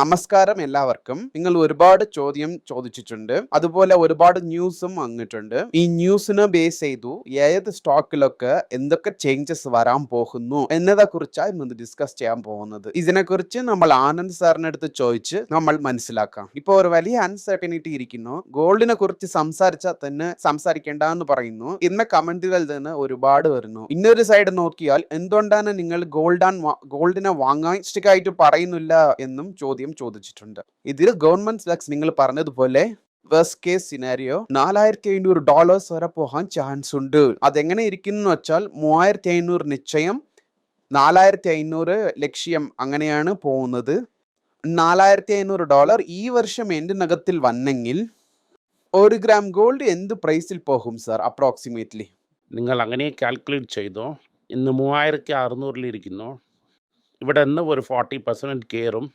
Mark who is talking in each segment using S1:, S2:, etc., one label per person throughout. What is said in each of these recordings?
S1: നമസ്കാരം എല്ലാവർക്കും. നിങ്ങൾ ഒരുപാട് ചോദ്യം ചോദിച്ചിട്ടുണ്ട്. അതുപോലെ ഒരുപാട് ന്യൂസും വന്നിട്ടുണ്ട്. ഈ ന്യൂസിനെ ബേസ് ചെയ്തു ഏത് സ്റ്റോക്കിലൊക്കെ എന്തൊക്കെ ചേഞ്ചസ് വരാൻ പോകുന്നു എന്നതെ കുറിച്ചാണ് ഇന്ന് ഡിസ്കസ് ചെയ്യാൻ പോകുന്നത്. ഇതിനെക്കുറിച്ച് നമ്മൾ ആനന്ദ് സാറിന്റെ അടുത്ത് ചോദിച്ച് നമ്മൾ മനസ്സിലാക്കാം. ഇപ്പോൾ ഒരു വലിയ അൺസർട്ടനിറ്റി ഇരിക്കുന്നു. ഗോൾഡിനെ കുറിച്ച് സംസാരിച്ചാൽ തന്നെ സംസാരിക്കേണ്ട എന്ന് പറയുന്നു. ഇന്ന കമന്റുകൾ നിന്ന് ഒരുപാട് വരുന്നു. ഇന്നൊരു സൈഡ് നോക്കിയാൽ എന്തുകൊണ്ടാണ് നിങ്ങൾ ഗോൾഡ് ഗോൾഡിനെ വാങ്ങാൻ സ്റ്റിക്കായിട്ട് പറയുന്നില്ല എന്നും ചോദ്യം ചോദിച്ചിട്ടുണ്ട്. ഇതിൽ ഗവൺമെന്റ് ഫ്ലക്സ് നിങ്ങൾ പറഞ്ഞതുപോലെ വേഴ്സ് കേസ് സിനാരിയോ നാലായിരത്തി അഞ്ഞൂറ് ഡോളേഴ്സ് വരെ പോകാൻ ചാൻസ് ഉണ്ട്. അതെങ്ങനെ ഇരിക്കുന്നു വെച്ചാൽ മൂവായിരത്തി അഞ്ഞൂറ് നിശ്ചയം നാലായിരത്തി അഞ്ഞൂറ് ലക്ഷ്യം അങ്ങനെയാണ് പോകുന്നത്. നാലായിരത്തി അഞ്ഞൂറ് ഡോളർ ഈ വർഷം എൻഡിനകത്തിൽ വന്നെങ്കിൽ ഒരു ഗ്രാം ഗോൾഡ് എന്ത് പ്രൈസിൽ പോകും സർ അപ്രോക്സിമേറ്റ്ലി
S2: നിങ്ങൾ അങ്ങനെ കാൽക്കുലേറ്റ് ചെയ്തോ? ഇന്ന് മൂവായിരത്തി അറുന്നൂറിലിരിക്കുന്നു ഇവിടെ നിന്ന് ഒരു ഫോർട്ടി പെർസെന്റ് കയറും.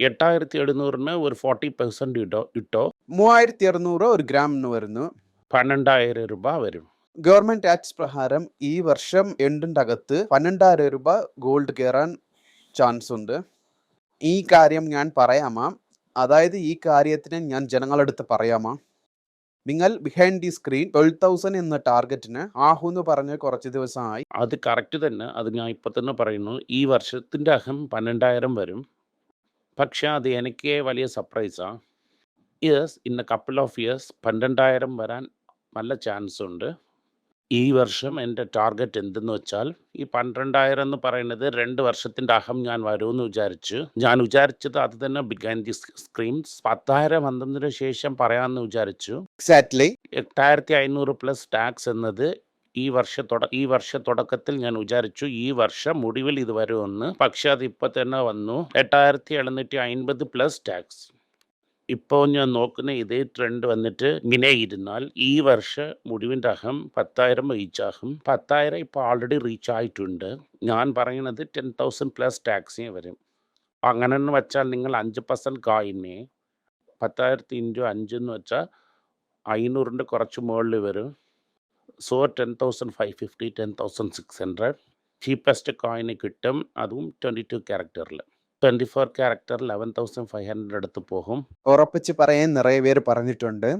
S2: എട്ടായിരത്തി എഴുന്നൂറിന് ഒരു ഫോർട്ടി പെർസെന്റ് ഇട്ടോ ഇട്ടോ?
S1: മൂവായിരത്തി അറുന്നൂറ് ഒരു ഗ്രാമിന് വരുന്നു.
S2: പന്ത്രണ്ടായിരം രൂപ വരും.
S1: ഗവൺമെന്റ് ടാക്സ് പ്രകാരം ഈ വർഷം എണ്ടിന്റെ അകത്ത് പന്ത്രണ്ടായിരം രൂപ ഗോൾഡ് കയറാൻ ചാൻസ് ഉണ്ട്. ഈ കാര്യം ഞാൻ പറയാമാ? അതായത് ഈ കാര്യത്തിന് ഞാൻ ജനങ്ങളെടുത്ത് പറയാമാ? നിങ്ങൾ behind the screen twelve thousand എന്ന ടാർഗറ്റിന് ആഹുന്ന് പറഞ്ഞ് കുറച്ച് ദിവസമായി.
S2: അത് കറക്റ്റ് തന്നെ. അത് ഞാൻ ഇപ്പം തന്നെ പറയുന്നു. ഈ വർഷത്തിന്റെ അഹം പന്ത്രണ്ടായിരം വരും. പക്ഷേ അത് എനിക്ക് വലിയ സർപ്രൈസാണ് years in a couple of years പന്ത്രണ്ടായിരം വരാൻ നല്ല ചാൻസ് ഉണ്ട്. ഈ വർഷം എന്റെ ടാർഗറ്റ് എന്തെന്ന് വെച്ചാൽ ഈ പന്ത്രണ്ടായിരം എന്ന് പറയുന്നത് രണ്ട് വർഷത്തിന്റെ അഹം ഞാൻ വരുമെന്ന് വിചാരിച്ചു ഞാൻ വിചാരിച്ചത് അത് തന്നെ ബിഗാൻ ദി സ്ക്രീൻസ് പത്തായിരം വന്നതിന് ശേഷം പറയാമെന്ന് വിചാരിച്ചു.
S1: എക്സാക്ട്ലി
S2: എട്ടായിരത്തി അഞ്ഞൂറ് പ്ലസ് ടാക്സ് എന്നത് ഈ വർഷ തുട ഈ വർഷ തുടക്കത്തിൽ ഞാൻ വിചാരിച്ചു ഈ വർഷം മുടിവിൽ ഇത് വരുമെന്ന്. പക്ഷേ അത് ഇപ്പം തന്നെ വന്നു. എട്ടായിരത്തി എഴുന്നൂറ്റി അൻപത് പ്ലസ് ടാക്സ് ഇപ്പോൾ ഞാൻ നോക്കുന്ന ഇതേ ട്രെൻഡ് വന്നിട്ട് ഇങ്ങനെ ഇരുന്നാൽ ഈ വർഷ മുടിവിന്റെ അഹം പത്തായിരം റീച്ച് ആകും പത്തായിരം ഇപ്പോൾ ഓൾറെഡി റീച്ച് ആയിട്ടുണ്ട്. ഞാൻ പറയുന്നത് ടെൻ തൗസൻഡ് പ്ലസ് ടാക്സേ വരും. അങ്ങനെ എന്ന് വെച്ചാൽ നിങ്ങൾ അഞ്ച് പെർസെന്റ് കായിനെ പത്തായിരത്തി ഇന്റു അഞ്ചെന്ന് വെച്ചാൽ അഞ്ഞൂറിന്റെ കുറച്ച് മുകളിൽ വരും. So ten thousand five fifty ten thousand six hundred cheapest കോയിന് കിട്ടും. അതും twenty two ക്യാരക്ടറിൽ twenty four character eleven thousand five hundred അടുത്ത് പോകും.
S1: ഉറപ്പിച്ച് പറയാൻ നിറയെ പേര് പറഞ്ഞിട്ടുണ്ട്.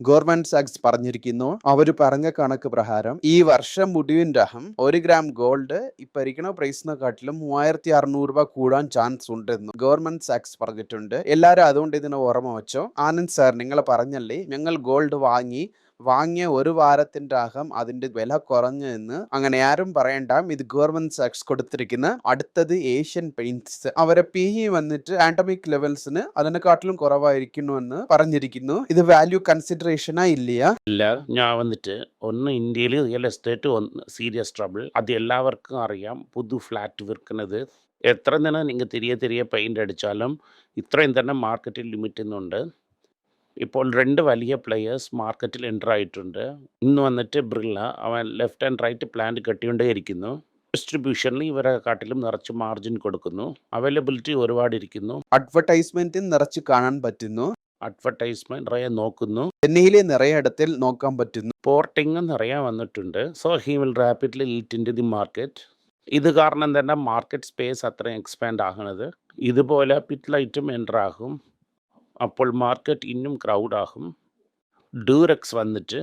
S1: ഗവൺമെന്റ് സാക്സ് പറഞ്ഞിരിക്കുന്നു. അവർ പറഞ്ഞ കണക്ക് പ്രകാരം ഈ വർഷം മുടിവിന്റെ അഹം ഒരു ഗ്രാം ഗോൾഡ് ഇപ്പൊ ഇരിക്കുന്ന പ്രൈസിനെക്കാട്ടിലും മൂവായിരത്തി അറുന്നൂറ് രൂപ കൂടാൻ ചാൻസ് ഉണ്ടെന്ന് ഗവൺമെന്റ് സാക്സ് പറഞ്ഞിട്ടുണ്ട്. എല്ലാവരും അതുകൊണ്ട് ഇതിനെ ഓർമ്മ വെച്ചോ. ആനന്ദ് സാർ നിങ്ങൾ പറഞ്ഞല്ലേ? ഞങ്ങൾ ഗോൾഡ് വാങ്ങി വാങ്ങിയ ഒരു വാരത്തിന്റെ അകം അതിന്റെ വില കുറഞ്ഞു എന്ന് അങ്ങനെ ആരും പറയണ്ട. ഇത് ഗവൺമെന്റ് സെക്സ് കൊടുത്തിരിക്കുന്ന അടുത്തത് ഏഷ്യൻ പെയിന്റ്സ് അവരെ പി ഇ വന്നിട്ട് ആൻഡമിക് ലെവൽസിന് അതിനെക്കാട്ടിലും കുറവായിരിക്കുന്നു എന്ന് പറഞ്ഞിരിക്കുന്നു. ഇത് വാല്യൂ കൺസിഡറേഷനാ ഇല്ലയാ?
S2: ഇല്ല ഞാൻ വന്നിട്ട് ഒന്ന് ഇന്ത്യയിൽ റിയൽ എസ്റ്റേറ്റ് ഒന്ന് സീരിയസ് ട്രബിൾ. അത് എല്ലാവർക്കും അറിയാം. പുതു ഫ്ലാറ്റ് വിൽക്കുന്നത് എത്ര തന്നെ നിങ്ങൾ തിരികെ തിരികെ പെയിന്റ് അടിച്ചാലും ഇത്രയും തന്നെ മാർക്കറ്റിൽ ലിമിറ്റ് ചെയ്യുന്നുണ്ട് ഇപ്പോൾ രണ്ട് വലിയ പ്ലെയേഴ്സ് മാർക്കറ്റിൽ എന്റർ ആയിട്ടുണ്ട്. ഇന്ന് വന്നിട്ട് ബ്രില്ല അവൻ ലെഫ്റ്റ് ആൻഡ് റൈറ്റ് പ്ലാന്റ് കെട്ടിക്കൊണ്ടേ ഇരിക്കുന്നു ഡിസ്ട്രിബ്യൂഷനിൽ ഇവരെ കാട്ടിലും നിറച്ച് മാർജിൻ കൊടുക്കുന്നു. അവൈലബിലിറ്റി ഒരുപാട് ഇരിക്കുന്നു
S1: അഡ്വർടൈസ്മെന്റ് നിറച്ച് കാണാൻ പറ്റുന്നു.
S2: അഡ്വർടൈസ്മെന്റ് നിറയെ നോക്കുന്നു.
S1: ചെന്നൈയിലെ നിറയെ ഇടത്തിൽ നോക്കാൻ പറ്റുന്നു.
S2: പോർട്ടിങ് നിറയെ വന്നിട്ടുണ്ട്. So he will rapidly lead into the market ഇത് കാരണം തന്നെ മാർക്കറ്റ് സ്പേസ് അത്രയും എക്സ്പാൻഡ് ആകുന്നത് ഇതുപോലെ പിറ്റ് ലൈറ്റും എന്റർ ആകും. അപ്പോൾ മാർക്കറ്റ് ഇന്നും ക്രൗഡ് ആകും. ഡ്യൂറക്സ് വന്നിട്ട്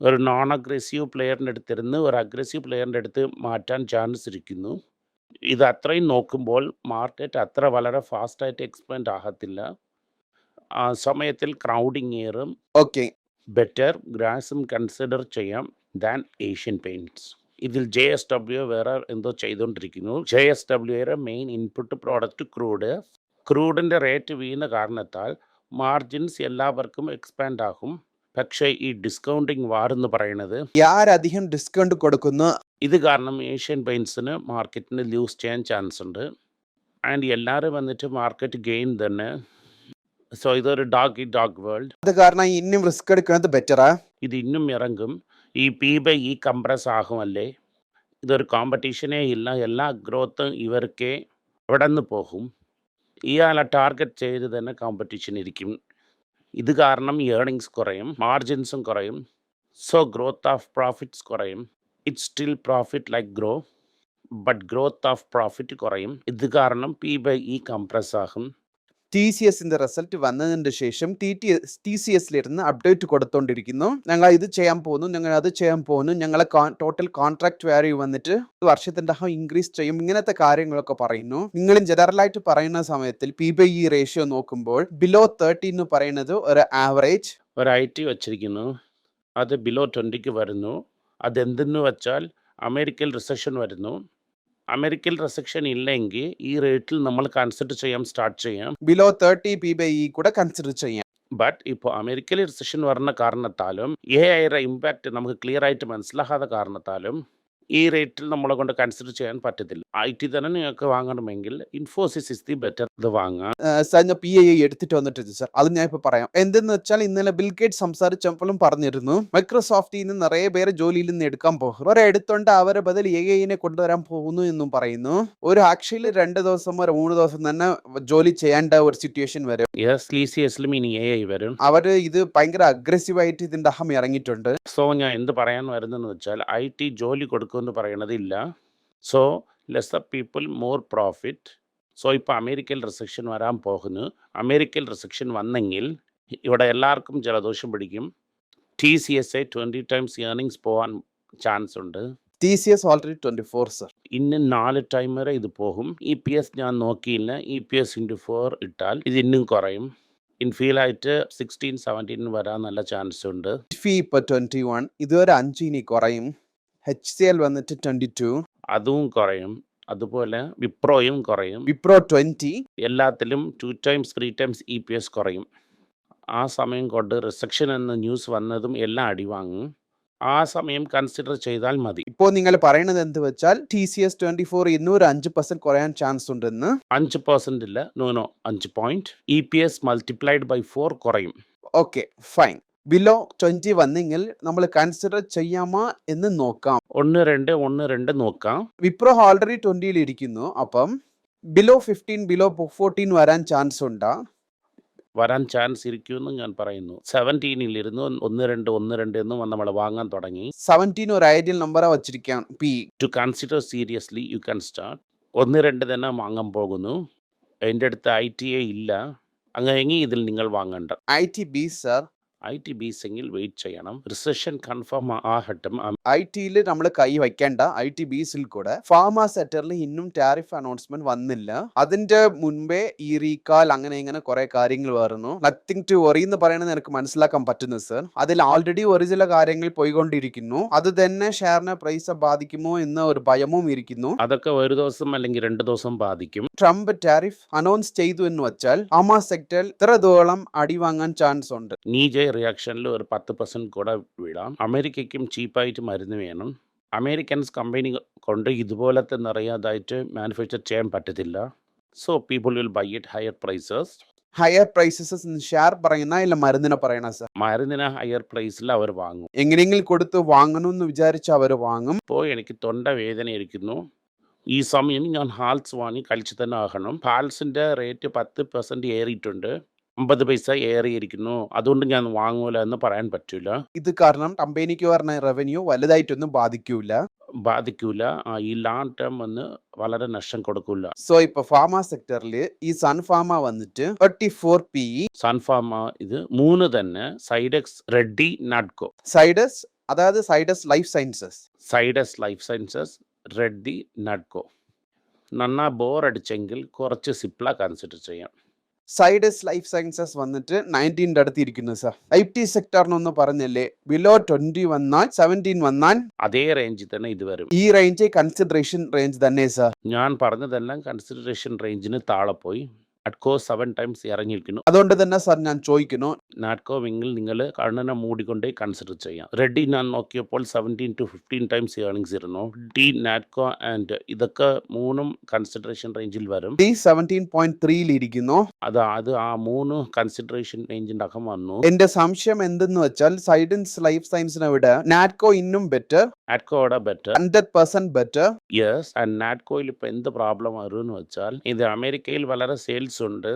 S2: ഒരു നോൺ അഗ്രസീവ് പ്ലെയറിന്റെ അടുത്തിരുന്ന് ഒരു അഗ്രസീവ് പ്ലെയറിന്റെ അടുത്ത് മാറ്റാൻ ചാൻസ് ഇരിക്കുന്നു. ഇത് അത്രയും നോക്കുമ്പോൾ മാർക്കറ്റ് അത്ര വളരെ ഫാസ്റ്റായിട്ട് എക്സ്പാൻഡ് ആകത്തില്ല. ആ സമയത്തിൽ ക്രൗഡിങ് ഏറും.
S1: ഓക്കെ
S2: ബെറ്റർ ഗ്രാസും കൺസിഡർ ചെയ്യാം ദാൻ ഏഷ്യൻ പെയിന്റ്സ് ഇതിൽ ജെ എസ് ഡബ്ല്യു വേറെ എന്തോ ചെയ്തുകൊണ്ടിരിക്കുന്നു. ജെ എസ് ഡബ്ല്യുയുടെ മെയിൻ ഇൻപുട്ട് പ്രോഡക്റ്റ് ക്രൂഡ് ക്രൂഡിന്റെ റേറ്റ് വീണ കാരണത്താൽ മാർജിൻസ് എല്ലാവർക്കും എക്സ്പാൻഡ് ആകും. പക്ഷേ ഈ ഡിസ്കൗണ്ടിങ് വാർ എന്ന് പറയുന്നത്
S1: ആരധികം ഡിസ്കൗണ്ട് കൊടുക്കുന്നു?
S2: ഇത് കാരണം ഏഷ്യൻ പെയിൻസിന് മാർക്കറ്റിന് ലൂസ് ചെയ്യാൻ ചാൻസ് ഉണ്ട്. ആൻഡ് എല്ലാവരും വന്നിട്ട് മാർക്കറ്റ് ഗെയിൻ തന്നെ. സോ ഇതൊരു ഡോഗ് ഈ ഡോഗ് വേൾഡ്.
S1: അത് കാരണം ഇന്നും റിസ്ക് എടുക്കുന്നത് ബെറ്ററാ?
S2: ഇത് ഇന്നും ഇറങ്ങും. ഈ പി ബൈ ഈ കംപ്രസ് ആകുമല്ലേ? ഇതൊരു കോമ്പറ്റീഷനേ ഇല്ല. എല്ലാ ഗ്രോത്തും ഇവർക്കേ അവിടെ നിന്ന് പോകും. ഇയാളെ ടാർഗറ്റ് ചെയ്ത് തന്നെ കോമ്പറ്റീഷൻ ഇരിക്കും. ഇത് കാരണം ഏർണിങ്സ് കുറയും മാർജിൻസും കുറയും. സോ ഗ്രോത്ത് ഓഫ് പ്രോഫിറ്റ്സ് കുറയും. It still profit like grow but growth of profit കുറയും. ഇത് കാരണം പി ബൈ ഇ കംപ്രസ് ആകും.
S1: ടി സി എസിന്റെ റിസൾട്ട് വന്നതിന് ശേഷം T T S T C എസിലിരുന്ന് update കൊടുത്തോണ്ടിരിക്കുന്നു. ഞങ്ങൾ ഇത് ചെയ്യാൻ പോകുന്നു ഞങ്ങൾ അത് ചെയ്യാൻ പോകുന്നു ഞങ്ങളെ ടോട്ടൽ കോൺട്രാക്ട് വാല്യൂ വന്നിട്ട് വർഷത്തിന്റെ അഹം ഇൻക്രീസ് ചെയ്യും. ഇങ്ങനത്തെ കാര്യങ്ങളൊക്കെ പറയുന്നു. നിങ്ങളും ജനറൽ ആയിട്ട് പറയുന്ന സമയത്തിൽ പി ബൈ ഇ റേഷ്യോ നോക്കുമ്പോൾ ബിലോ തേർട്ടി എന്ന് പറയുന്നത് ഒരു ആവറേജ്
S2: ഒരു ഐ ടി വച്ചിരിക്കുന്നു. അത് ബിലോ ട്വന്റിക്ക് വരുന്നു. അതെന്തെന്ന് വെച്ചാൽ അമേരിക്കയിൽ റിസഷൻ വരുന്നു. അമേരിക്കയിൽ റിസക്ഷൻ ഇല്ലെങ്കിൽ ഈ റേറ്റിൽ നമ്മൾ കൺസിഡർ ചെയ്യാൻ സ്റ്റാർട്ട് ചെയ്യാം.
S1: Below thirty P by E കൂടെ കൺസിഡർ ചെയ്യാം.
S2: ബട്ട് ഇപ്പോൾ അമേരിക്കയിൽ റിസഷൻ വരുന്ന കാരണത്താലും എ ഐയുടെ ഇമ്പാക്റ്റ് നമുക്ക് ക്ലിയർ ആയിട്ട് മനസ്സിലാകാത്ത കാരണത്താലും ഈ റേറ്റിൽ നമ്മളെ കൊണ്ട് കൺസിഡർ ചെയ്യാൻ പറ്റത്തില്ല. ഐ ടി തന്നെ നിങ്ങൾക്ക് വാങ്ങണമെങ്കിൽ ഇൻഫോസിസ് ഇസ് ദി ബെറ്റർ ഇത് വാങ്ങാം.
S1: സാർ ഞാൻ പി ഐ എടുത്തിട്ട് വന്നിട്ടുണ്ട് സാർ. അത് ഞാൻ ഇപ്പോൾ പറയാം. എന്തെന്ന് വെച്ചാൽ ഇന്നലെ ബിൽ ഗേറ്റ് സംസാരിച്ചപ്പോഴും പറഞ്ഞിരുന്നു മൈക്രോസോഫ്റ്റിൽ നിന്ന് നിറയെ പേര് ജോലിയിൽ നിന്ന് എടുക്കാൻ പോകും അവരെ എടുത്തോണ്ട് അവരെ ബദൽ എ ഐനെ കൊണ്ടുവരാൻ പോകുന്നു എന്നും പറയുന്നു. ഒരു ആക്ച്വലി രണ്ട് ദിവസം ഒരു മൂന്ന് ദിവസം തന്നെ ജോലി ചെയ്യേണ്ട ഒരു സിറ്റുവേഷൻ വരും.
S2: വരും.
S1: അവർ ഇത് ഭയങ്കര അഗ്രസീവ് ആയിട്ട് ഇതിന്റെ അഹം ഇറങ്ങിയിട്ടുണ്ട്.
S2: സോ ഞാൻ എന്ത് പറയാൻ വരുന്നെന്ന് വെച്ചാൽ ഐ ടി ജോലി കൊടുക്കുമെന്ന് പറയണതില്ല. So less the people more profit so ഇപ്പോൾ അമേരിക്കയിൽ റിസക്ഷൻ വരാൻ പോകുന്നു. അമേരിക്കയിൽ റിസക്ഷൻ വന്നെങ്കിൽ ഇവിടെ എല്ലാവർക്കും ജലദോഷം പിടിക്കും. T C S a twenty times earnings പോകാൻ ചാൻസ് ഉണ്ട്.
S1: T C S already twenty four sir
S2: ഇന്ന് നാല് ടൈം വരെ ഇത് പോകും. ഇ പി എസ് ഞാൻ നോക്കിയില്ല. E P S into four ഇട്ടാൽ ഇത് ഇന്നും കുറയും. ഇൻഫീലായിട്ട് സിക്സ്റ്റീൻ സെവന്റീൻ വരാൻ നല്ല ചാൻസ് ഉണ്ട്.
S1: ഇപ്പോൾ ട്വന്റി വൺ ഇതുവരെ അഞ്ച് ഇനി കുറയും. എച്ച് സി എൽ വന്നിട്ട് ട്വന്റി ടു
S2: അതും കുറയും. അതുപോലെ വിപ്രോയും കുറയും.
S1: വിപ്രോ ട്വന്റി
S2: എല്ലാത്തിലും two times three times E P S കുറയും. ആ സമയം കൊണ്ട് റിസക്ഷൻ എന്ന ന്യൂസ് വന്നതും എല്ലാം അടിവാങ്ങും. ആ സമയം കൺസിഡർ ചെയ്താൽ മതി.
S1: ഇപ്പോൾ നിങ്ങൾ പറയുന്നത് എന്ത് വെച്ചാൽ T C S twenty four ഇന്നൂറ് അഞ്ച് പെർസെന്റ് കുറയാൻ ചാൻസ് ഉണ്ടെന്ന്.
S2: അഞ്ച് പെർസെന്റ് ഇല്ല. നോ നോ അഞ്ച് point E P S multiplied by four കുറയും.
S1: ഓക്കെ ഫൈൻ ബിലോ ട്വന്റി വന്നെങ്കിൽ നമ്മൾ കൺസിഡർ ചെയ്യാമോ എന്ന് നോക്കാം.
S2: ഒന്ന് രണ്ട് ഒന്ന് രണ്ട് നോക്കാം.
S1: വിപ്രോ ഓൾറെഡി ട്വന്റിയിൽ ഇരിക്കുന്നു. അപ്പം ബിലോ ഫിഫ്റ്റീൻ ബിലോ ഫോർട്ടീൻ വരാൻ ചാൻസ് ഉണ്ടാ?
S2: വരാൻ ചാൻസ് ഇരിക്കുമെന്ന് ഞാൻ പറയുന്നു. സെവന്റീനിൽ ഇരുന്നു ഒന്ന് രണ്ട് ഒന്ന് രണ്ട് എന്നും നമ്മൾ വാങ്ങാൻ തുടങ്ങി.
S1: സെവന്റീൻ ഒരു ഐഡിയൽ നമ്പറാ വച്ചിരിക്കാം. P
S2: to consider seriously you can start ഒന്ന് രണ്ട് തന്നെ വാങ്ങാൻ പോകുന്നു. എന്റെ അടുത്ത് ഐ ടി എ ഇല്ല. അങ്ങനെയെങ്കിൽ ഇതിൽ നിങ്ങൾ വാങ്ങണ്ട.
S1: I T B sir
S2: I T ബീസിങ്ങിൽ wait ചെയ്യണം. റിസഷൻ കൺഫേം ആകട്ടും.
S1: ഐ ടിയിൽ നമ്മൾ കൈ വയ്ക്കേണ്ട. ഐ ടി ബീസിൽ കൂടെ. ഫാർമ സെക്ടറിൽ ഇന്നും ടാരിഫ് അനൗൺസ്മെന്റ് വന്നില്ല. അതിന്റെ മുൻപേ ഈ റീകാൽ അങ്ങനെ ഇങ്ങനെ കുറെ കാര്യങ്ങൾ വരുന്നു. നത്തിങ് ടു വറി എന്ന് പറയുന്നത് എനിക്ക് മനസ്സിലാക്കാൻ പറ്റുന്നു സർ അതിൽ ഓൾറെഡി ഒരു ചില കാര്യങ്ങൾ പോയിക്കൊണ്ടിരിക്കുന്നു. അത് തന്നെ ഷെയറിനെ പ്രൈസ് ബാധിക്കുമോ എന്ന ഒരു ഭയവും ഇരിക്കുന്നു.
S2: അതൊക്കെ ഒരു ദിവസം അല്ലെങ്കിൽ രണ്ട് ദിവസം ബാധിക്കും.
S1: ട്രംപ് ടാരിഫ് അനൗൺസ് ചെയ്തു എന്ന് വെച്ചാൽ ഫാമ സെക്ടറിൽ ഇത്രത്തോളം അടിവാങ്ങാൻ ചാൻസ് ഉണ്ട്.
S2: നീജെ റിയാക്ഷനിൽ ഒരു പത്ത് പെർസെന്റ് കൂടെ വിടാം അമേരിക്കയ്ക്കും ചീപ്പായിട്ട് മരുന്ന് വേണം. അമേരിക്കൻസ് കമ്പനി കൊണ്ട് ഇതുപോലത്തെ നിറയാതായിട്ട് മാനുഫാക്ചർ ചെയ്യാൻ പറ്റത്തില്ല. So people will buy it higher prices
S1: higher prices share പറയുന്ന ഇല്ല മരുന്നിനെ പറയണ സർ
S2: മരുന്നിന് ഹയർ പ്രൈസിൽ അവർ വാങ്ങും.
S1: എങ്ങനെയെങ്കിലും കൊടുത്ത് വാങ്ങണമെന്ന് വിചാരിച്ച് അവർ വാങ്ങും.
S2: ഇപ്പോൾ എനിക്ക് തൊണ്ട വേദന ഇരിക്കുന്നു ഈ സമയം ഞാൻ ഹാൽസ് വാങ്ങി കഴിച്ചു തന്നെ ആകണം. ഹാൽസിന്റെ റേറ്റ് പത്ത് പെർസെന്റ് ഏറിയിട്ടുണ്ട്. അമ്പത് പൈസ ഏറിയിരിക്കുന്നു. അതുകൊണ്ട് ഞാൻ വാങ്ങൂല എന്ന് പറയാൻ പറ്റൂല.
S1: ഇത് കാരണം കമ്പനിക്ക് പറഞ്ഞ റവന്യൂ വലുതായിട്ടൊന്നും ബാധിക്കൂല.
S2: ബാധിക്കൂല. ആ, ഈ ലോങ് ടേം വന്ന് വളരെ നഷ്ടം കൊടുക്കൂല.
S1: സോ ഇപ്പൊ ഫാർമ സെക്ടറിൽ ഈ സൺഫാർമ വന്നിട്ട് തേർട്ടി ഫോർ പി
S2: സൺഫാമ ഇത് മൂന്ന് തന്നെ. സൈഡെക്സ് റെഡ്ഡി നാഡ്കോ
S1: സൈഡസ് അതായത് Zydus Life Sciences
S2: Zydus Life Sciences Reddy Natco നന്നാ ബോർ അടിച്ചെങ്കിൽ കുറച്ച് സിപ്ല കൺസിഡർ ചെയ്യാം.
S1: സൈഡസ് ലൈഫ് സയൻസസ് വന്നിട്ട് നയന്റീന്റെ അടുത്ത് ഇരിക്കുന്നു സർ ഐ ടി സെക്ടറിനൊന്ന് പറഞ്ഞല്ലേ? ബിലോ ട്വന്റി വന്നാൽ സെവന്റീൻ വന്നാൽ
S2: അതേ റേഞ്ചിൽ തന്നെ ഇത് വരും.
S1: ഈ റേഞ്ച് കൺസിഡറേഷൻ റേഞ്ച് തന്നെ സർ
S2: ഞാൻ പറഞ്ഞതെല്ലാം കൺസിഡറേഷൻ റേഞ്ചിന് താഴെ പോയി. അഡ്കോ സെവൻ ടൈംസ് ഇറങ്ങിയിരിക്കുന്നു.
S1: അതുകൊണ്ട് തന്നെ സർ ഞാൻ ചോദിക്കുന്നു
S2: നാട്കോ വിങ്ങിൽ നിങ്ങൾ കണ്ണനെ മൂടിക്കൊണ്ടേ കൺസിഡർ ചെയ്യാം. റെഡി ഞാൻ നോക്കിയപ്പോൾ seventeen to fifteen times earnings ഇരുന്നു. ഡി നാറ്റ്കോ ആൻഡ് ഇതൊക്കെ മൂന്നും കൺസിഡറേഷൻ റേഞ്ചിൽ വരും.
S1: ഡി സെവന്റീൻ പോയിന്റ് ത്രീയിൽ ഇരിക്കുന്നു.
S2: അത് അത് ആ മൂന്ന് കൺസിഡറേഷൻ റേഞ്ചിന്റെ അകം വന്നു.
S1: എന്റെ സംശയം എന്തെന്ന് വെച്ചാൽ സൈഡൻസ് ലൈഫ് സയൻസിനെ വിട നാറ്റ്കോ ഇന്നും better
S2: നാറ്റ്കോയുടെ better
S1: hundred percent better
S2: yes and നാറ്റ്കോയിൽ ഇപ്പൊ എന്ത് പ്രോബ്ലം വരുമെന്ന് വെച്ചാൽ ഇത് അമേരിക്കയിൽ വളരെ സെയിൽസ് ഉണ്ട്.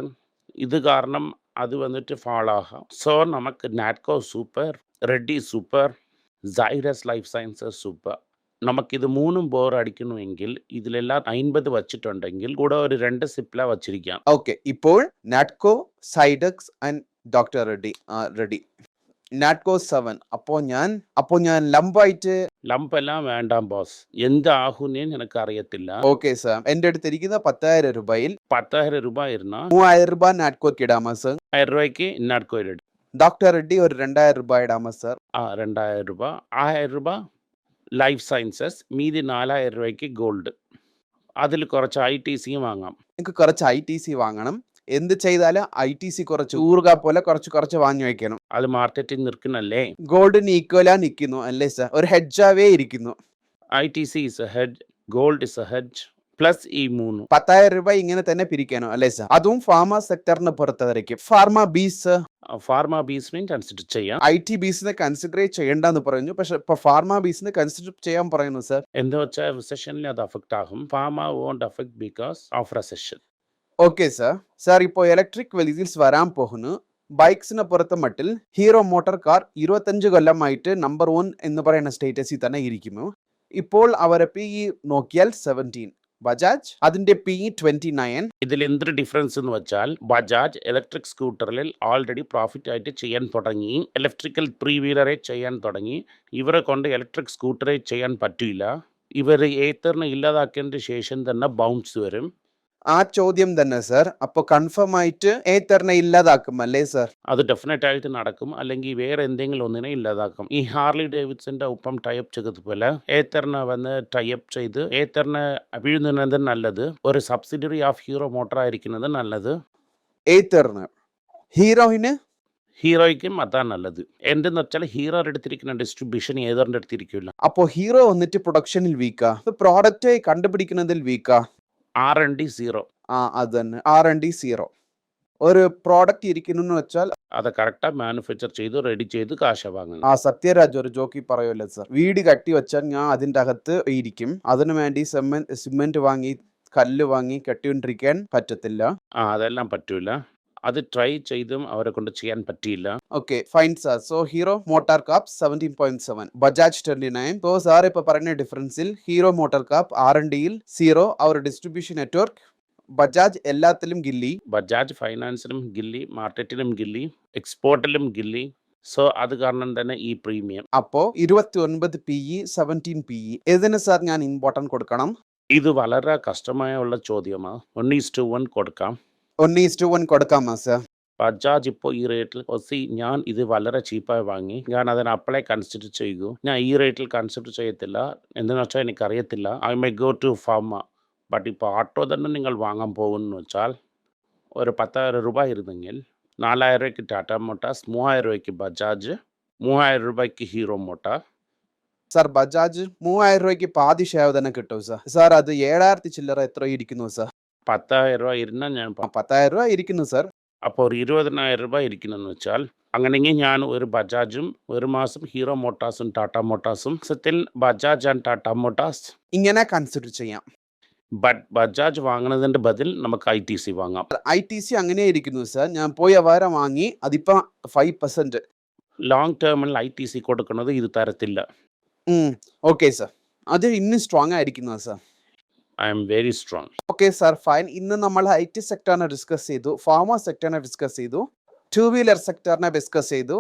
S2: ഇത് കാരണം അത് വന്നിട്ട് ഫാളാകാം. സോ നമുക്ക് Natco super Reddy super Zydus Life Sciences super നമുക്കിത് മൂന്നും ബോർ അടിക്കണമെങ്കിൽ ഇതിലെല്ലാം അൻപത് വച്ചിട്ടുണ്ടെങ്കിൽ കൂടെ ഒരു രണ്ട് സിപ്ല വച്ചിരിക്കാം.
S1: ഓക്കെ ഇപ്പോൾ Natco Zydus and doctor Reddy Reddy Natco seven അപ്പോൾ ഞാൻ അപ്പോൾ ഞാൻ ലംബായിട്ട്
S2: ലംപെല്ലാം വേണ്ടാം ബോസ്. എന്താകുന്നേ എനിക്ക് അറിയത്തില്ല
S1: ഓക്കെ സാർ. എന്റെ അടുത്ത് ഇരിക്കുന്ന പത്തായിരം രൂപയിൽ
S2: പത്തായിരം രൂപ ഇരുന്ന
S1: മൂവായിരം രൂപ നാറ്റ്കോക്ക് ഇടാമോ സാർ?
S2: ആയിരം രൂപയ്ക്ക് ഇന്നാട്കോയിൽ
S1: ഡോക്ടർ റെഡ്ഡി ഒരു രണ്ടായിരം രൂപ ഇടാമോ സാർ?
S2: ആ രണ്ടായിരം രൂപ. ആയിരം രൂപ ലൈഫ് സയൻസസ് മീതി നാലായിരം രൂപയ്ക്ക് ഗോൾഡ്. അതിൽ കുറച്ച് ഐ ടി സിയും വാങ്ങാം.
S1: എനിക്ക് കുറച്ച് ഐ ടി സി വാങ്ങണം. എന്ത് ചെയ്താലും ഐ ടി സി കുറച്ച് ഊറുക പോലെ കുറച്ച് കുറച്ച് വാങ്ങി വയ്ക്കണം.
S2: അത് മാർക്കറ്റിൽ നിൽക്കുന്നല്ലേ?
S1: ഗോൾഡിന് ഈക്വലാ നിൽക്കുന്നു അല്ലേ സാർ ഒരു ഹെഡ്ജാവേ ഇരിക്കുന്നു.
S2: I T C is hedge gold is hedge plus ഈ മൂന്ന്.
S1: പത്തായിരം രൂപ ഇങ്ങനെ തന്നെ പിരിക്കാനോ അല്ലേ സാർ അതും ഫാർമ സെക്ടറിന് പുറത്തായിരിക്കും ഫാർമ ബീസ്
S2: ഫാർമ ബീസിനെയും കൺസിഡർ ചെയ്യാം.
S1: ഐ ടി ബീസിനെ കൺസിഡർ ചെയ്യണ്ടെന്ന് പറഞ്ഞു പക്ഷെ ഇപ്പൊ ഫാർമ ബീസിനെ കൺസിഡർ ചെയ്യാൻ പറയുന്നു സർ
S2: എന്താ വെച്ചാൽ റിസഷനിൽ അത് അഫക്റ്റ് ആകും. Pharma won't affect because of recession
S1: okay sir sir ഇപ്പോൾ ഇലക്ട്രിക് വെഹിക്കിൾസ് വരാൻ പോകുന്നു. ബൈക്സിന് പുറത്ത് മട്ടിൽ ഹീറോ മോട്ടോർ കാർ ഇരുപത്തഞ്ച് കൊല്ലമായിട്ട് നമ്പർ വൺ എന്ന് പറയുന്ന സ്റ്റേറ്റസിൽ തന്നെ ഇരിക്കുന്നു. ഇപ്പോൾ അവരെ പി ഇ നോക്കിയാൽ സെവന്റീൻ ബജാജ് അതിന്റെ പി ട്വന്റി നയൻ
S2: ഇതിൽ എന്ത് ഡിഫറൻസ് എന്ന് വെച്ചാൽ ബജാജ് ഇലക്ട്രിക് സ്കൂട്ടറിൽ ഓൾറെഡി പ്രോഫിറ്റ് ആയിട്ട് ചെയ്യാൻ തുടങ്ങി. ഇലക്ട്രിക്കൽ ത്രീ വീലറെ ചെയ്യാൻ തുടങ്ങി. ഇവരെ കൊണ്ട് ഇലക്ട്രിക് സ്കൂട്ടറെ ചെയ്യാൻ പറ്റില്ല. ഇവർ ഏത്തറിനെ ഇല്ലാതാക്കിയതിന് ശേഷം തന്നെ ബൗൺസ് വരും.
S1: ആ ചോദ്യം തന്നെ സർ. അപ്പോൾ കൺഫേം ആയിട്ട് ഏത്തറിനെ ഇല്ലാതാക്കും അല്ലേ സർ?
S2: അത് ഡെഫിനറ്റ് ആയിട്ട് നടക്കും. അല്ലെങ്കിൽ വേറെ എന്തെങ്കിലും ഒന്നിനെ ഇല്ലാതാക്കും. ഈ ഹാർലി ഡേവിഡ്സിന്റെ ഒപ്പം ടൈപ്പ് ചെയ്തതുപോലെ ഏത്തറിനെ വന്ന് ടൈപ്പ് ചെയ്ത് ഏത്തറിനെ വീഴുന്നത് നല്ലത് ഒരു സബ്സിഡിയറി ഓഫ് ഹീറോ മോട്ടർ ആയിരിക്കുന്നത് നല്ലത്.
S1: ഏത്തറിന്? ഹീറോയിന്?
S2: ഹീറോയ്ക്കും അതാണ് നല്ലത്. എന്തെന്ന് വെച്ചാൽ ഹീറോ എടുത്തിരിക്കുന്ന ഡിസ്ട്രിബ്യൂഷൻ ഏതറിന്റെ അടുത്തിരിക്കില്ല.
S1: അപ്പോൾ ഹീറോ വന്നിട്ട് പ്രൊഡക്ഷനിൽ വീക്കാ? പ്രോഡക്റ്റ് കണ്ടുപിടിക്കുന്നതിൽ വീക്കാ?
S2: ആർ എൻ ഡി സീറോ
S1: ആ അത് തന്നെ. ആർ എൻ ഡി സീറോ ഒരു പ്രോഡക്റ്റ് ഇരിക്കുന്നു വെച്ചാൽ
S2: അത് കറക്റ്റാ മാനുഫാക്ചർ ചെയ്ത് റെഡി ചെയ്ത് കാശ വാങ്ങുന്നു.
S1: ആ സത്യരാജ് ഒരു ജോക്കി പറയുമല്ലോ സർ വീട് കട്ടി വെച്ചാൽ ഞാൻ അതിന്റെ അകത്ത് ഇരിക്കും. അതിനു വേണ്ടി സിമെന്റ് സിമെന്റ് വാങ്ങി കല്ല് വാങ്ങി കെട്ടിക്കൊണ്ടിരിക്കാൻ പറ്റത്തില്ല.
S2: ആ അതെല്ലാം പറ്റൂല. അത് ട്രൈ ചെയ്തും അവരെ കൊണ്ട് ചെയ്യാൻ പറ്റിയില്ല.
S1: Okay fine sir so Hero MotoCorp seventeen point seven Bajaj twenty nine so sir ഇപ്പൊ പറഞ്ഞ ഡിഫറൻസിൽ ഹീറോ മോട്ടാർ കാപ്പ് ആർ എൻ ഡിയിൽ സീറോ അവർ ഡിസ്ട്രിബ്യൂഷൻ നെറ്റ്വർക്ക് ബജാജ് എല്ലാത്തിലും ഗില്ലി.
S2: ബജാജ് ഫൈനാൻസിലും ഗില്ലി മാർക്കറ്റിലും ഗില്ലി എക്സ്പോർട്ടിലും ഗില്ലി. സോ അത് കാരണം തന്നെ ഈ പ്രീമിയം
S1: അപ്പോ ഇരുപത്തി ഒൻപത് P E seventeen P E ഇതിന് സാർ ഞാൻ ഇമ്പോർട്ടന്റ് കൊടുക്കണം?
S2: ഇത് വളരെ കഷ്ടമായുള്ള ചോദ്യമാണ് ഒന്നീസ് ടു വൺ കൊടുക്കാം.
S1: ഒന്ന് ടു വൺ കൊടുക്കാമോ സാർ
S2: ബജാജ് ഇപ്പോൾ ഈ റേറ്റിൽ ഒസി ഞാൻ ഇത് വളരെ ചീപ്പായി വാങ്ങി. ഞാൻ അതിനെ അപ്ലൈ കൺസിഡർ ചെയ്യൂ ഞാൻ ഈ റേറ്റിൽ കൺസിഡർ ചെയ്യത്തില്ല. എന്തെന്ന് വെച്ചാൽ എനിക്കറിയത്തില്ല. I may go to pharma but ഇപ്പോൾ ഓട്ടോ തന്നെ നിങ്ങൾ വാങ്ങാൻ പോകുമെന്ന് വെച്ചാൽ ഒരു പത്തായിരം രൂപ ഇരുന്നെങ്കിൽ നാലായിരം രൂപയ്ക്ക് ടാറ്റ മോട്ടാസ് മൂവായിരം രൂപയ്ക്ക് ബജാജ് മൂവായിരം രൂപയ്ക്ക് ഹീറോ മോട്ട
S1: സാർ ബജാജ് മൂവായിരം രൂപയ്ക്ക് പാതി ഷേവ് തന്നെ കിട്ടും സാർ സാർ അത് ഏഴായിരത്തി ചില്ലറ എത്ര ഇരിക്കുന്നു സാർ
S2: പത്തായിരം രൂപ ഇരുന്നാൽ ഞാൻ
S1: പത്തായിരം രൂപ ഇരിക്കുന്നു സാർ.
S2: അപ്പോൾ ഒരു ഇരുപതിനായിരം രൂപ ഇരിക്കുന്നെന്ന് വെച്ചാൽ അങ്ങനെയെങ്കിൽ ഞാൻ ഒരു ബജാജും ഒരു മാസം ഹീറോ മോട്ടാസും ടാറ്റ മോട്ടാസും സത്യത്തിൽ ബജാജ് ആൻഡ് ടാറ്റ മോട്ടാസ്
S1: ഇങ്ങനെ കൺസിഡർ ചെയ്യാം.
S2: ബട്ട് ബജാജ് വാങ്ങുന്നതിന്റെ ബദൽ നമുക്ക് ഐ ടി സി വാങ്ങാം.
S1: ഐ ടി സി അങ്ങനെ ഇരിക്കുന്നു സാർ. ഞാൻ പോയി വാരം വാങ്ങി അതിപ്പോ ഫൈവ് പെർസെന്റ്.
S2: ലോങ് ടേമിൽ ഐ ടി സി കൊടുക്കുന്നത് ഇത് തരത്തില്ല.
S1: Okay sir. അത് ഇന്നും സ്ട്രോങ് ആയിരിക്കുന്നു sir.
S2: I'm very strong
S1: okay sir fine ഇന്ന് നമ്മൾ ഐ ടി സെക്ടറിനെ ഡിസ്കസ് ചെയ്തു. ഫാർമ സെക്ടറിനെ ഡിസ്കസ് ചെയ്തു. ടു വീലർ സെക്ടറിനെ ഡിസ്കസ് ചെയ്തു.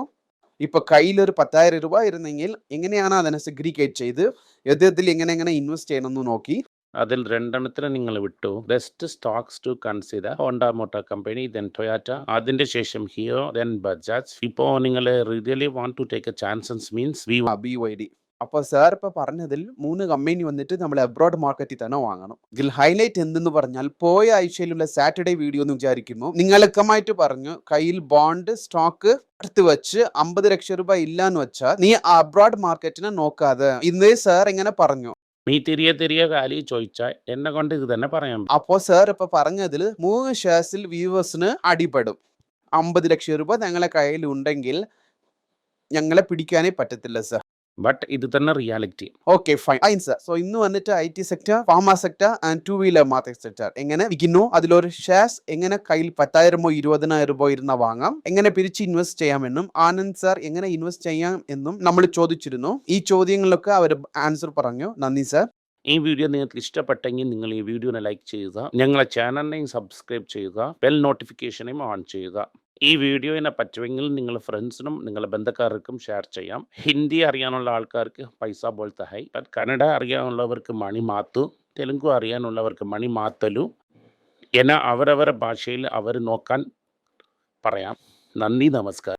S1: ഇപ്പൊ കയ്യിലൊരു പത്തായിരം രൂപ ഇരുന്നെങ്കിൽ എങ്ങനെയാണ് അതിനെ സെഗ്രിഗേറ്റ് ചെയ്ത്? യഥാർത്ഥത്തിൽ എങ്ങനെ എങ്ങനെ ഇൻവെസ്റ്റ് ചെയ്യണമെന്ന് നോക്കി.
S2: അതിൽ രണ്ടെണ്ണത്തിന് നിങ്ങൾ വിട്ടു. Best stocks to consider Honda motor company then Toyota അതിന്റെ ശേഷം ഹിയോ ദെൻ ബജാജ് ഇപ്പോ നിങ്ങൾ really want to take a chances means V
S1: B Y D അപ്പോൾ സാർ ഇപ്പോൾ പറഞ്ഞതിൽ മൂന്ന് കമ്പനി വന്നിട്ട് നമ്മൾ അബ്രോഡ് മാർക്കറ്റിൽ തന്നെ വാങ്ങണം. ഇതിൽ ഹൈലൈറ്റ് എന്തെന്ന് പറഞ്ഞാൽ പോയ ആഴ്ചയിലുള്ള സാറ്റർഡേ വീഡിയോ എന്ന് വിചാരിക്കുമ്പോൾ നിങ്ങളക്കമായിട്ട് പറഞ്ഞു കയ്യിൽ ബോണ്ട് സ്റ്റോക്ക് എടുത്ത് വെച്ച് അമ്പത് ലക്ഷം രൂപ ഇല്ലാന്ന് വെച്ചാൽ നീ അബ്രോഡ് മാർക്കറ്റിനെ നോക്കാതെ ഇന്ന് സാർ ഇങ്ങനെ പറഞ്ഞു.
S2: നീ തിരികെ തിരികെ കാലി ചോദിച്ചാൽ എന്നെ കൊണ്ട് ഇത് തന്നെ പറയാം
S1: അപ്പോൾ സാർ ഇപ്പൊ പറഞ്ഞതിൽ മൂന്ന് ഷെയർസിൽ വ്യൂവേഴ്സിന് അടിപെടും. അമ്പത് ലക്ഷം രൂപ ഞങ്ങളെ കയ്യിൽ ഉണ്ടെങ്കിൽ ഞങ്ങളെ പിടിക്കാനേ പറ്റത്തില്ല സാർ
S2: ബട്ട് ഇത് തന്നെ reality
S1: okay fine fine sir so ഇന്ന് വന്നിട്ട് I T sector pharma sector and two wheeler market sector എങ്ങനെ വിൽക്കുന്നു? അതിലൊരു ഷെയർസ് എങ്ങനെ കയ്യിൽ പത്തായിരമോ ഇരുപതിനായിരം രൂപ ഇരുന്ന വാങ്ങാം? എങ്ങനെ പിരിച്ച് ഇൻവെസ്റ്റ് ചെയ്യാമെന്നും ആനന്ദ് സർ എങ്ങനെ ഇൻവെസ്റ്റ് ചെയ്യാം എന്നും നമ്മൾ ചോദിച്ചിരുന്നു. ഈ ചോദ്യങ്ങളിലൊക്കെ അവർ ആൻസർ പറഞ്ഞു. നന്ദി സർ
S2: ഈ വീഡിയോ നിങ്ങൾക്ക് ഇഷ്ടപ്പെട്ടെങ്കിൽ നിങ്ങൾ ഈ വീഡിയോനെ ലൈക്ക് ചെയ്യുക. ഞങ്ങളെ ചാനലിനെയും സബ്സ്ക്രൈബ് ചെയ്യുക. ബെൽ നോട്ടിഫിക്കേഷനെയും ഓൺ ചെയ്യുക. ഈ വീഡിയോയിനെ പറ്റുമെങ്കിൽ നിങ്ങൾ ഫ്രണ്ട്സിനും നിങ്ങളുടെ ബന്ധക്കാർക്കും ഷെയർ ചെയ്യാം. ഹിന്ദി അറിയാനുള്ള ആൾക്കാർക്ക് പൈസ പോലത്തെ ഹൈ കന്നഡ അറിയാനുള്ളവർക്ക് മണി മാത്തു. തെലുങ്കു അറിയാനുള്ളവർക്ക് മണി മാത്തലു. എന്ന അവരവരുടെ ഭാഷയിൽ അവർ നോക്കാൻ പറയാം. നന്ദി നമസ്കാരം.